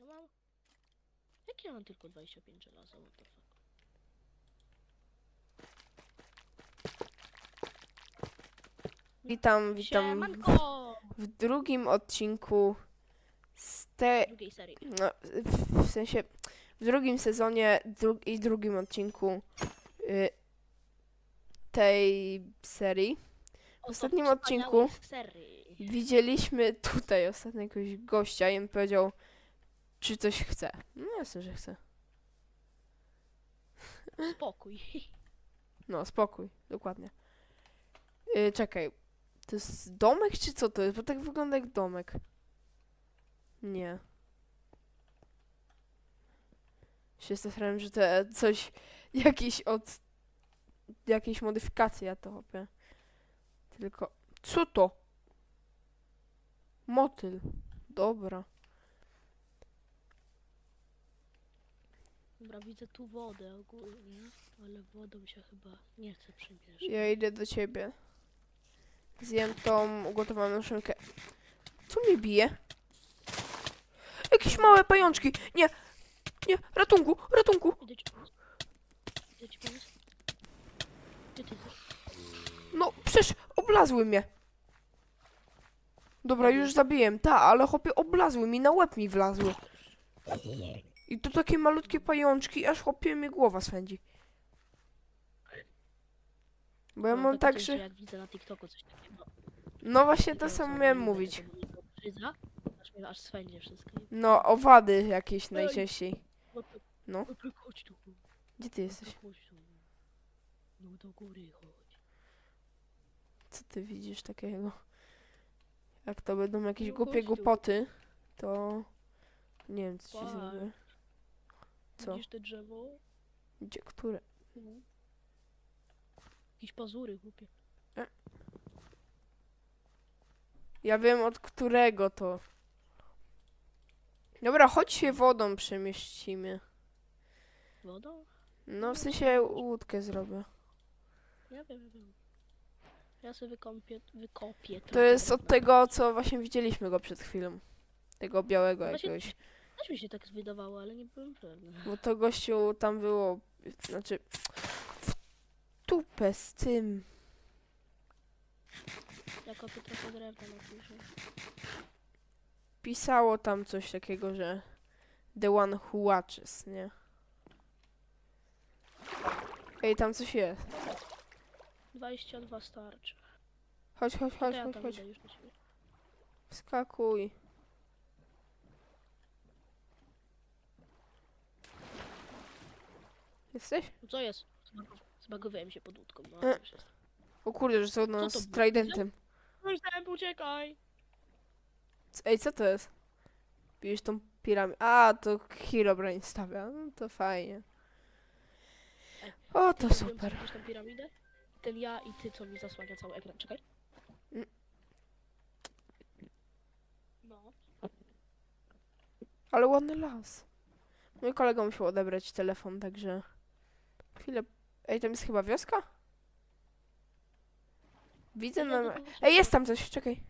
Ja mam... Jak ja mam tylko 25 żelaza, what the fuck? Witam, witam Siemanko! w drugim odcinku z te... Drugiej serii. No, w, w sensie w drugim sezonie dru i drugim odcinku y, tej serii. Oto ostatnim odcinku Serii. Widzieliśmy tutaj ostatnio jakiegoś gościa i on powiedział, czy coś chce. No jasne, że chce. Spokój. No, spokój, dokładnie. Y, czekaj, to jest domek czy co to jest? Bo tak wygląda jak domek. Nie. Się zastanawiam, że to coś, jakiś od, jakiejś modyfikacji ja to chopię. Tylko, co to? Motyl. Dobra. Dobra, widzę tu wodę ogólnie, ale wodą się chyba nie chce przymierzyć. Ja idę do ciebie. Zjem tą ugotowaną szynkę. Co mnie bije? Jakieś małe pajączki! Nie! Nie! Ratunku! Ratunku! Idę ci pomóc. Idę ci pomóc. Gdzie ty jesteś? No, przecież oblazły mnie. Dobra, już zabiłem. Ta, ale chłopie oblazły mi, na łeb mi wlazły. I to takie malutkie pajączki, aż chłopie mi głowa swędzi. Bo ja No, mam tak, że... Jak widzę na TikToku coś takiego. No właśnie to samo miałem mówić. aż mnie aż swędzie wszystko. No, owady jakieś Ej. najczęściej. No No. no to chodź tu. Gdzie ty jesteś? No chodź tu. No do góry chodź. Co ty widzisz takiego? Jak to będą jakieś No głupie chodź tu. głupoty, to nie wiem co ci Patrz. zrobię. Co? Widzisz te drzewo? Gdzie, które? No. Jakieś pazury, głupie. Ja wiem od którego to. Dobra, chodź się wodą przemieścimy. Wodą? No w sensie łódkę zrobię. Ja wiem, ja wiem. Ja sobie wykąpię, wykopię To trochę jest od tego, co właśnie widzieliśmy go przed chwilą. Tego białego No właśnie- jakiegoś. Też mi się tak wydawało, ale nie byłem pewny. Bo to gościu tam było, znaczy w tupę z tym. Ja kopię trochę drewna na górze. Pisało tam coś takiego, że the one who watches, nie? Ej, tam coś jest. 22 starczy. Chodź, chodź, To chodź, ja chodź, tam chodź. idę już. Wskakuj. Jesteś? No co jest? Zbagow- Zbagowałem się pod łódką. No, E. O kurde, że są nas to z było? tridentem. Myślałem, uciekaj! C- Ej, co to jest? Bierzesz tą piramidę. A, to Herobrine stawia. No to fajnie. O, to super. Widzisz tą piramidę? Ten ja i ty, co mi zasłania cały ekran. Czekaj. Mm. No. Ale ładny las. Mój kolega musiał odebrać telefon, także... Chwilę... Ej, tam jest chyba wioska? Widzę na... Ej, jest tam coś, czekaj.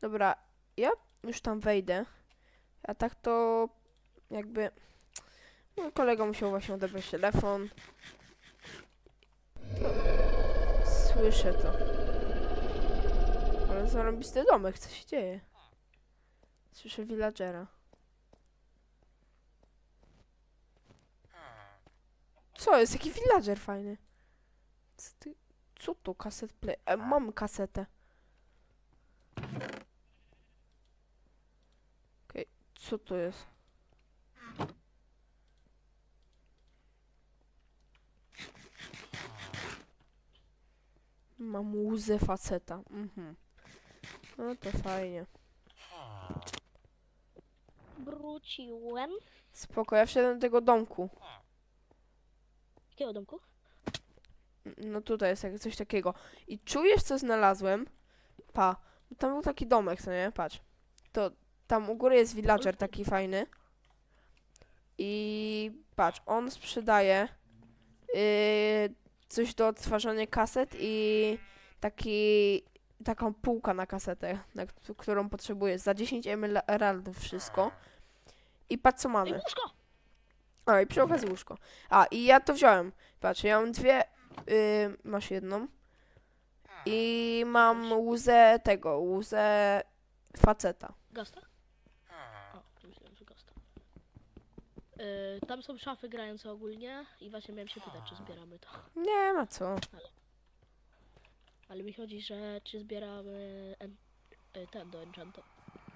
Dobra, ja już tam wejdę. A tak to jakby mój kolega musiał właśnie odebrać telefon. Słyszę to. Ale zarąbisty domek, co się dzieje? Słyszę villagera. Co jest? Jaki villager fajny. Co, ty, co to? Kaset play? E, mam kasetę. Okej, co to jest? Mam łzę faceta. Mhm. No to fajnie. Wróciłem. Spoko, ja wszedłem do tego domku. Jakiego domku? No tutaj jest jak coś takiego. I czujesz, co znalazłem? Pa. Tam był taki domek, co nie? Patrz. To tam u góry jest villager taki fajny. I patrz, on sprzedaje yy, coś do odtwarzania kaset i taki taką półkę na kasetę, na k- którą potrzebujesz. Za 10 emeraldów wszystko. I patrz co Ej, mamy. łóżko! A, i przy okazji łóżko. A, i ja to wziąłem. Patrz, ja mam dwie. y, masz jedną. I mam łzę tego, łzę faceta. Gasta? O, myślałem, że Gasta. Yy, tam są szafy grające ogólnie i właśnie miałem się pytać, czy zbieramy to. Nie ma co. Ale mi chodzi, że czy zbieramy en- y, ten do enchanta.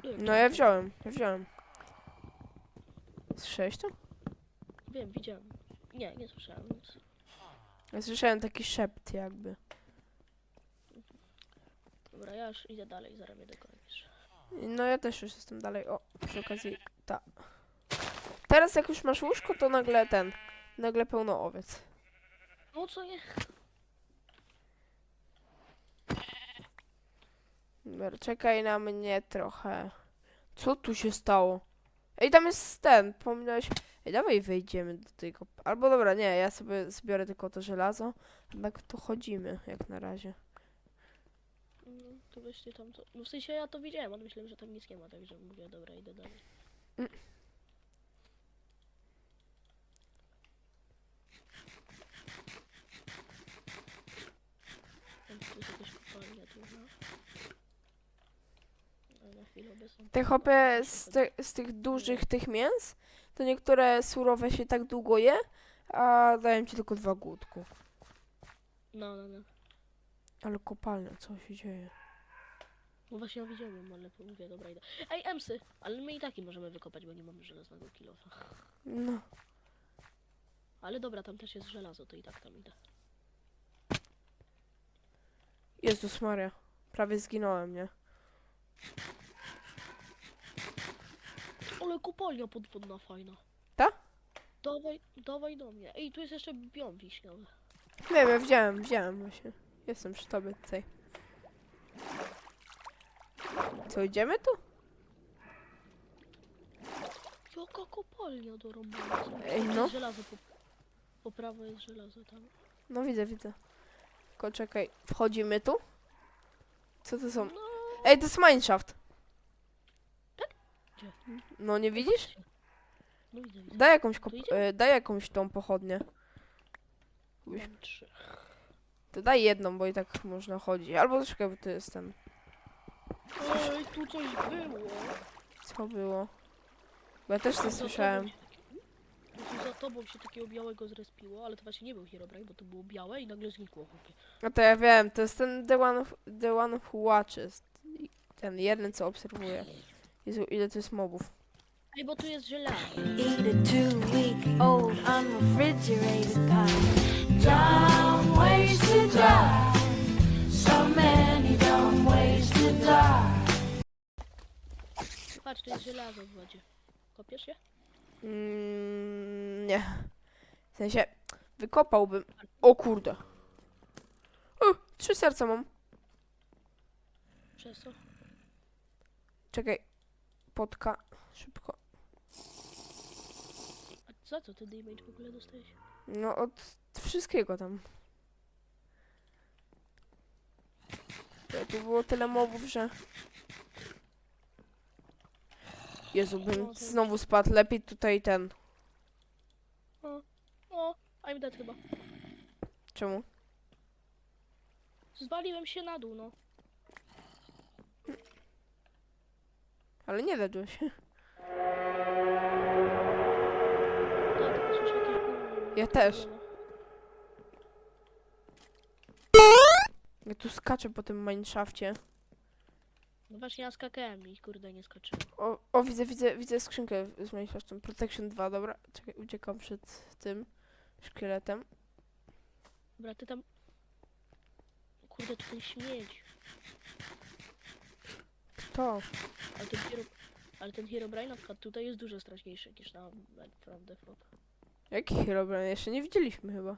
Y, No ja wziąłem, ja wziąłem. Słyszałeś to? Wiem, widziałem. Nie, nie słyszałem. nic. Ja słyszałem taki szept jakby. Dobra, ja już idę dalej, zaraz mnie dokończysz. No ja też już jestem dalej. O, przy okazji, ta. Teraz jak już masz łóżko, to nagle ten, nagle pełno owiec. No co nie? Dobra, czekaj na mnie trochę. Co tu się stało? Ej, tam jest ten, pominąłeś. Ej, dawaj wejdziemy do tego. Albo dobra, nie, ja sobie zbiorę tylko to żelazo. Jednak tu chodzimy, jak na razie. No, to weźcie tam to. No w sensie ja to widziałem, ale myślałem, że tam nic nie ma, także mówię, dobra, idę dalej. Tam tu jest jakaś kopalnia duża. Ale na chwilę obecną... Te hopy z, te, z tych dużych tych mięs, to niektóre surowe się tak długo je, a dają ci tylko dwa głódku. No, no, no. Ale kopalnia, co się dzieje? No właśnie ja widziałem, ale mówię, dobra, idę. Ej, emsy! Ale my i taki możemy wykopać, bo nie mamy żelaznego kilofa. No. Ale dobra, tam też jest żelazo, to i tak tam idę. Jezus Maria. Prawie zginąłem, nie? Ale kopalnia podwodna fajna. Ta? Dawaj, dawaj do mnie. Ej, tu jest jeszcze biom wiśniowy. Nie wiem, wziąłem, wziąłem właśnie. Jestem przy tobie tutaj. Co, idziemy tu? Jaka kopalnia do roboty. Ej, no. Żelazo po, po prawo jest żelazo tam. No widzę, widzę. Tylko czekaj, wchodzimy tu? Co to są? No, Ej, to jest mineshaft. Gdzie? No nie widzisz? no widzę, widzę. Daj jakąś, kop- Tu e, daj jakąś tą pochodnię. Mam trzy. To daj jedną, bo i tak można chodzić. Albo czekaj, bo to jest ten. Ej, tu coś było. Co było? Bo ja też to Za słyszałem. tobą się takie- tu za tobą się takiego białego zrespiło, ale to właśnie nie był Herobrine, bo to było białe i nagle znikło. chłopie. No to ja wiem, to jest ten The One, of- the one Who Watches. I Ten jeden, co obserwuje. Jezu, ile to jest mobów. Ej, bo tu jest żelazo. Eat a two-week-old unrefrigerated pie. Dumb ways to die. So many dumb ways to die. Patrz, to jest żelazo w wodzie. Kopiesz się? Mm, nie. W sensie, wykopałbym. O kurde. O, trzy serca mam. Przez co? Czekaj. Potka. Szybko. A za co ty damage w ogóle dostajesz? No od wszystkiego tam. Ja, Tu było tyle mobów, że... Jezu, bym znowu spadł. Lepiej tutaj ten. O, I'm dead chyba. Czemu? Zwaliłem się na dół, no. Ale nie. Ja tylko słyszę jakieś gówno. Ja też. Ja tu skaczę po tym mineshafcie. No właśnie ja skakałem i kurde nie skoczyłem. O, o, widzę, widzę, widzę skrzynkę z mineshaftem. Protection 2, dobra. Czekaj, uciekam przed tym szkieletem. Dobra, ty tam... Kurde, ten śmieć. Kto? Ale ten Hero... Ale ten Herobrine na przykład tutaj jest dużo straszniejszy niż na From the Frog. Jaki Herobrine? Jeszcze nie widzieliśmy chyba.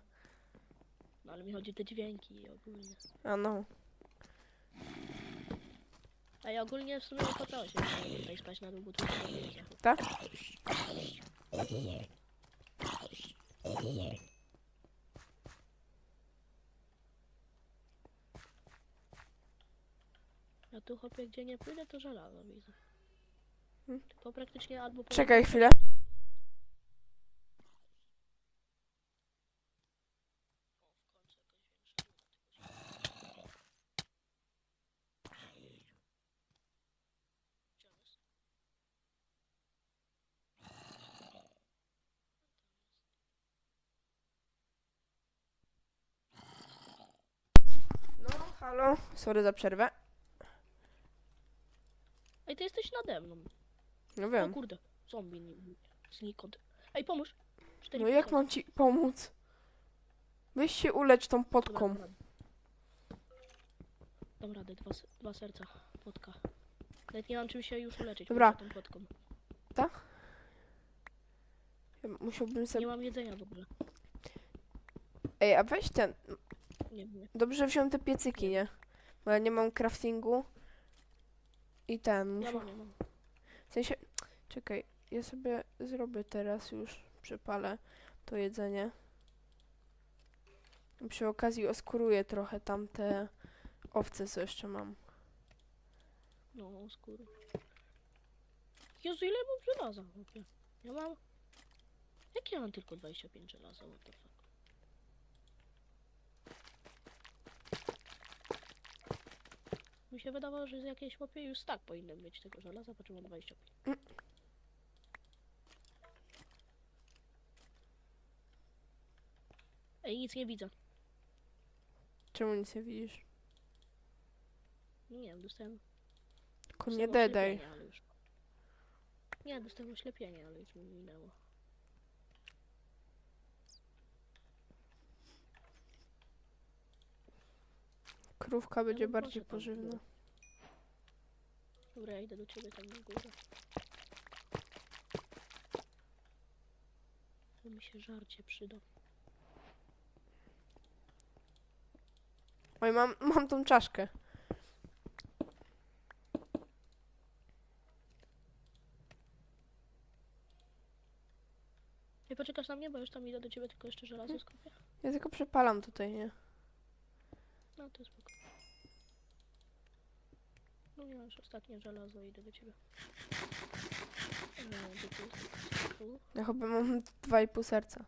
No ale mi chodzi o te dźwięki ogólnie. A no. A ja ogólnie w sumie nie opłacało się tutaj spać na dół, bo tu. Tak? Ja tu chłopie, gdzie nie pójdę, to żelazo widzę. Hmm. To praktycznie albo... po- Czekaj chwilę. No, halo. Sorry za przerwę. Ej, ty jesteś nade mną. No O wiem. kurde, zombie ni- znikąd. Ej, pomóż! Cztery No jak mam ci pomóc? Weź się ulecz tą Dobra, potką. dam radę. Dam radę, dwa, se- dwa serca, potka. Nawet nie mam czym się już uleczyć Dobra. poza tą potką. Ja Musiałbym sobie... Nie mam jedzenia w ogóle. Ej, a weź ten... Nie wiem. Dobrze wziąłem te piecyki, nie? Bo ja nie mam craftingu. I ten, Ja mam, ja mam. W sensie... Czekaj, ja sobie zrobię teraz już. Przypalę to jedzenie. I Przy okazji oskuruję trochę tamte owce, co jeszcze mam. No, skóry. Jezu, ile mam żelaza, chłopie? Ja mam... Jak ja mam tylko 25 żelaza, what the fuck? Się wydawało, że z jakiejś chłopie już tak powinien mieć tego żelaza, po czym mam 25. Mm. Ej, nic nie widzę. Czemu nic nie widzisz? Nie wiem, dostałem... Tylko nie dostałem dedaj. oślepienie, ale już... Nie, dostałem oślepienie, ale już mi minęło. Krówka będzie bardziej pożywna. Dobra, ja idę do ciebie tam na górę. Bo mi się żarcie przyda. Oj, mam, mam tą czaszkę. Nie poczekasz na mnie, bo już tam idę do ciebie, tylko jeszcze żelazo skopię. Ja tylko przepalam tutaj, nie? No to spoko. No ja już ostatnie żelazo idę do ciebie. No? Tu? Ja chyba mam dwa i pół serca.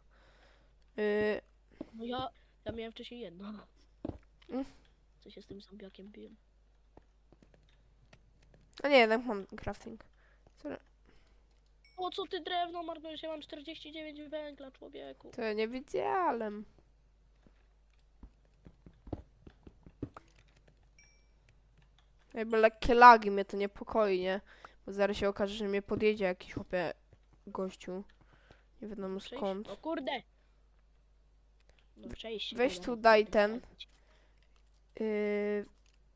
Yy, No ja, ja miałem wcześniej jedno. Mm. Co się z tym zombiakiem biłem? a nie, jednak mam crafting. O co ty drewno marnujesz? Ja mam 49 węgla, człowieku. To ja nie wiedziałem. Jakby lekkie lagi mnie to niepokoi, nie? Bo zaraz się okaże, że mnie podjedzie jakiś chłopie gościu. Nie wiadomo Przejść? skąd. O kurde! No przejść Weź tu daj ten. Yy,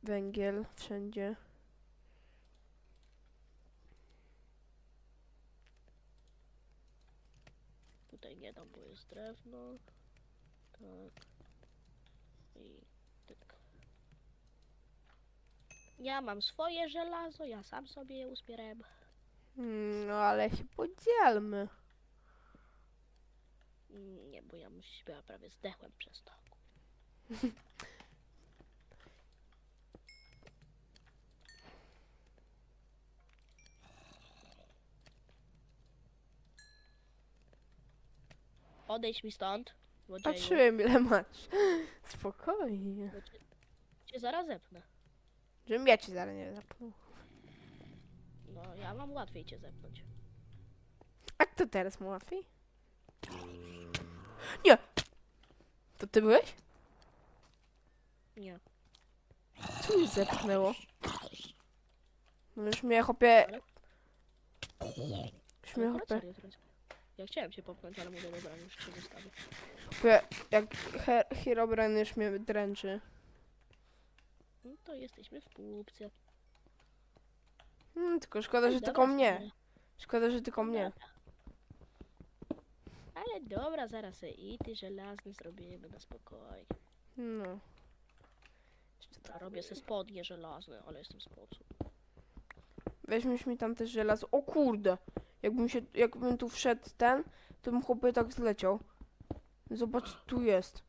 węgiel wszędzie. Tutaj nie dam, bo jest drewno. Tak. I tak. Ja mam swoje żelazo, ja sam sobie je uzbierałem. Mm, No ale się podzielmy. Mm, Nie, bo ja myślę, ja prawie zdechłem przez to. Odejdź mi stąd. Patrzyłem ile masz. Spokojnie. cię, cię zaraz zepnę. Żebym ja ci zaraz nie zapnął. No, ja mam łatwiej cię zepnąć. A kto teraz mu łatwiej? Nie! To ty byłeś? Nie. Co mi zepchnęło? No już mnie chopie... Już mnie Ale chopie... serio teraz. Ja chciałem cię popchnąć, ale mówię, dobra, już cię zostawię. chopie jak He Herobrine już mnie dręczy. No to jesteśmy w półce. Hmm, tylko szkoda, że Dobra, tylko mnie. stary. Szkoda, że tylko mnie. Ale dobra, zaraz se i ty żelazny zrobimy na spokojnie. No. Ja robię se spodnie żelazne, ale jestem sposób. Weźmiesz mi tam też żelazo. O kurde! Jakbym się, jakbym tu wszedł ten, to bym chłopie tak zleciał. Zobacz, tu jest.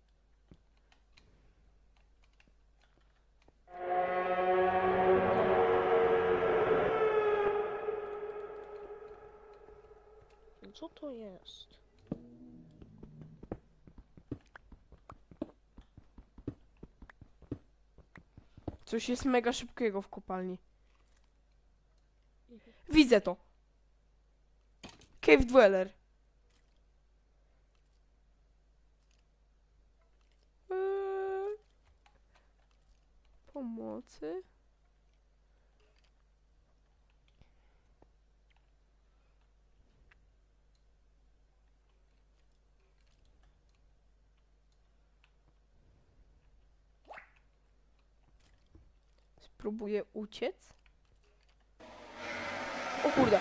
Co to jest? Coś jest mega szybkiego w kopalni. Widzę to. Cave Dweller. Eee, Pomocy? Spróbuję uciec. O kurde.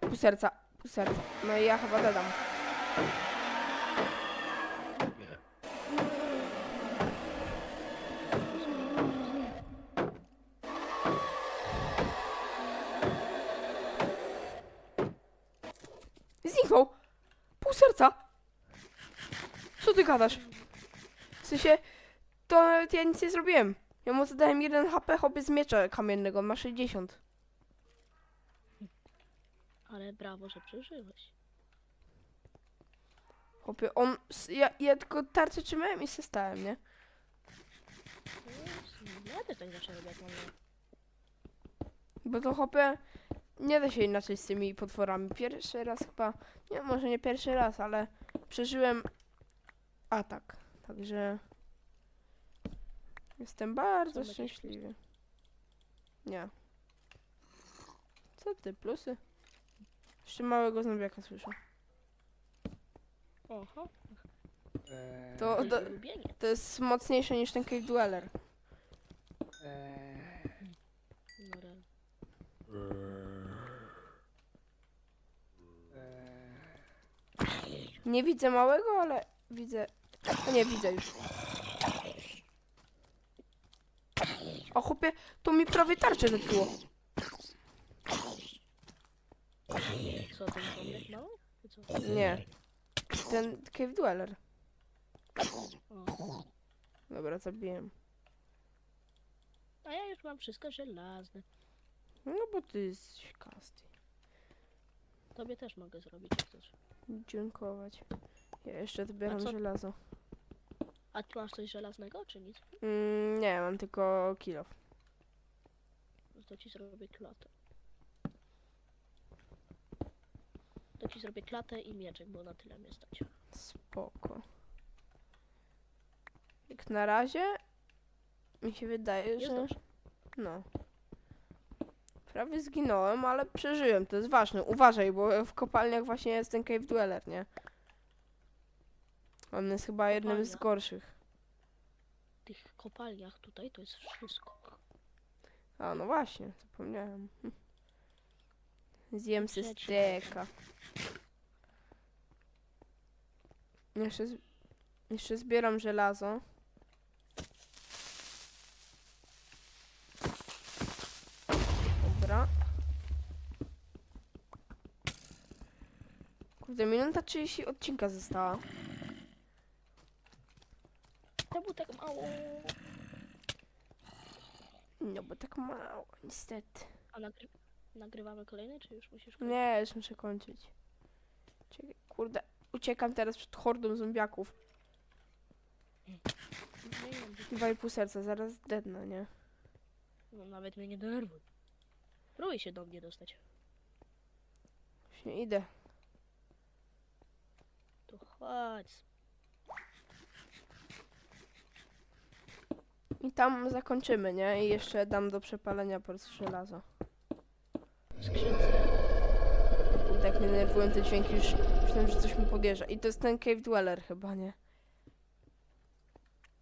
Pół serca, pół serca. No i ja chyba dodam. Zniknął! Pół serca! Co ty gadasz? W sensie, to nawet ja nic nie zrobiłem. Ja mu zadałem 1 HP hobby z miecza kamiennego, on ma 60. Ale brawo, że przeżyłeś. Chłopie, on... s- Ja, ja tylko tarczę trzymałem i się stałem, nie? No, Ja też tak zawsze robię, jak mam Bo to chłopie... Nie da się inaczej z tymi potworami. Pierwszy raz chyba... Nie, może nie pierwszy raz, ale przeżyłem atak. Także... Jestem bardzo Są szczęśliwy. Nie. Co ty, plusy? Jeszcze małego zombiaka słyszę. Oho, Eee, To, to, jest mocniejsze niż ten Cave Dweller. eee, No, eee, Nie widzę małego, ale widzę... O nie, widzę już. O chłopie, to mi prawie tarczę zepsuło. Co, ten zombiak mały? Czy co? Nie. Ten Cave Dweller. O. Dobra, zabiłem. A ja już mam wszystko żelazne. No bo ty jesteś kasty. Tobie też mogę zrobić, jak chcesz. Dziękować. Ja jeszcze co- żelazo. A ty masz coś żelaznego, czy nic? Mm, nie, mam tylko kilo. No To ci zrobię klatę. To ci zrobię klatę i mieczek, bo na tyle mnie stać. Spoko. Jak na razie mi się wydaje, Jest że... dobrze. No. Prawie zginąłem, ale przeżyłem, to jest ważne. Uważaj, bo w kopalniach właśnie jest ten Cave Dweller, nie? On jest chyba jednym z gorszych. W tych kopalniach tutaj to jest wszystko. A, no właśnie, zapomniałem. Hm. Zjem se Przecież. steka. Jeszcze, z... Jeszcze zbieram żelazo. Dobra. Kurde, minuta 30 odcinka została. Czemu tak mało? No bo tak mało, niestety. A nagry nagrywamy kolejny, czy już musisz Nie, już muszę kończyć. Czekaj, kurde, uciekam teraz przed hordą zombiaków. Nie, nie, Dwa i pół serca, zaraz dednę, nie? no, nawet mnie nie denerwuj. Próbuj się do mnie dostać. Właśnie idę. To chodź. I tam zakończymy, nie? I jeszcze dam do przepalenia po prostu żelazo. w skrzynce. Kurde, jak mnie nerwują te dźwięki, już myślałem, że coś mi podjeżdża. I to jest ten Cave Dweller chyba, nie?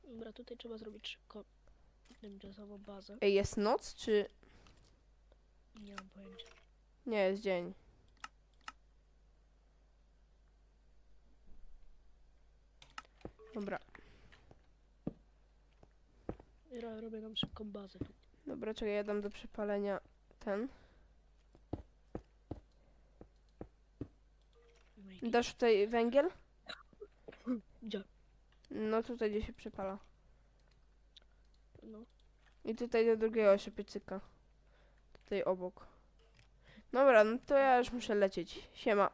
Dobra, tutaj trzeba zrobić szybko tymczasową bazę. Ej, jest noc, czy... Nie mam pojęcia. Nie, jest dzień. Dobra, Ja robię nam szybką bazę dobra, czekaj, ja dam do przepalenia ten. Dasz tutaj węgiel? Gdzie? No tutaj gdzie się przepala. No. I tutaj do drugiego jeszcze piecyka. Tutaj obok. Dobra, no to ja już muszę lecieć. Siema.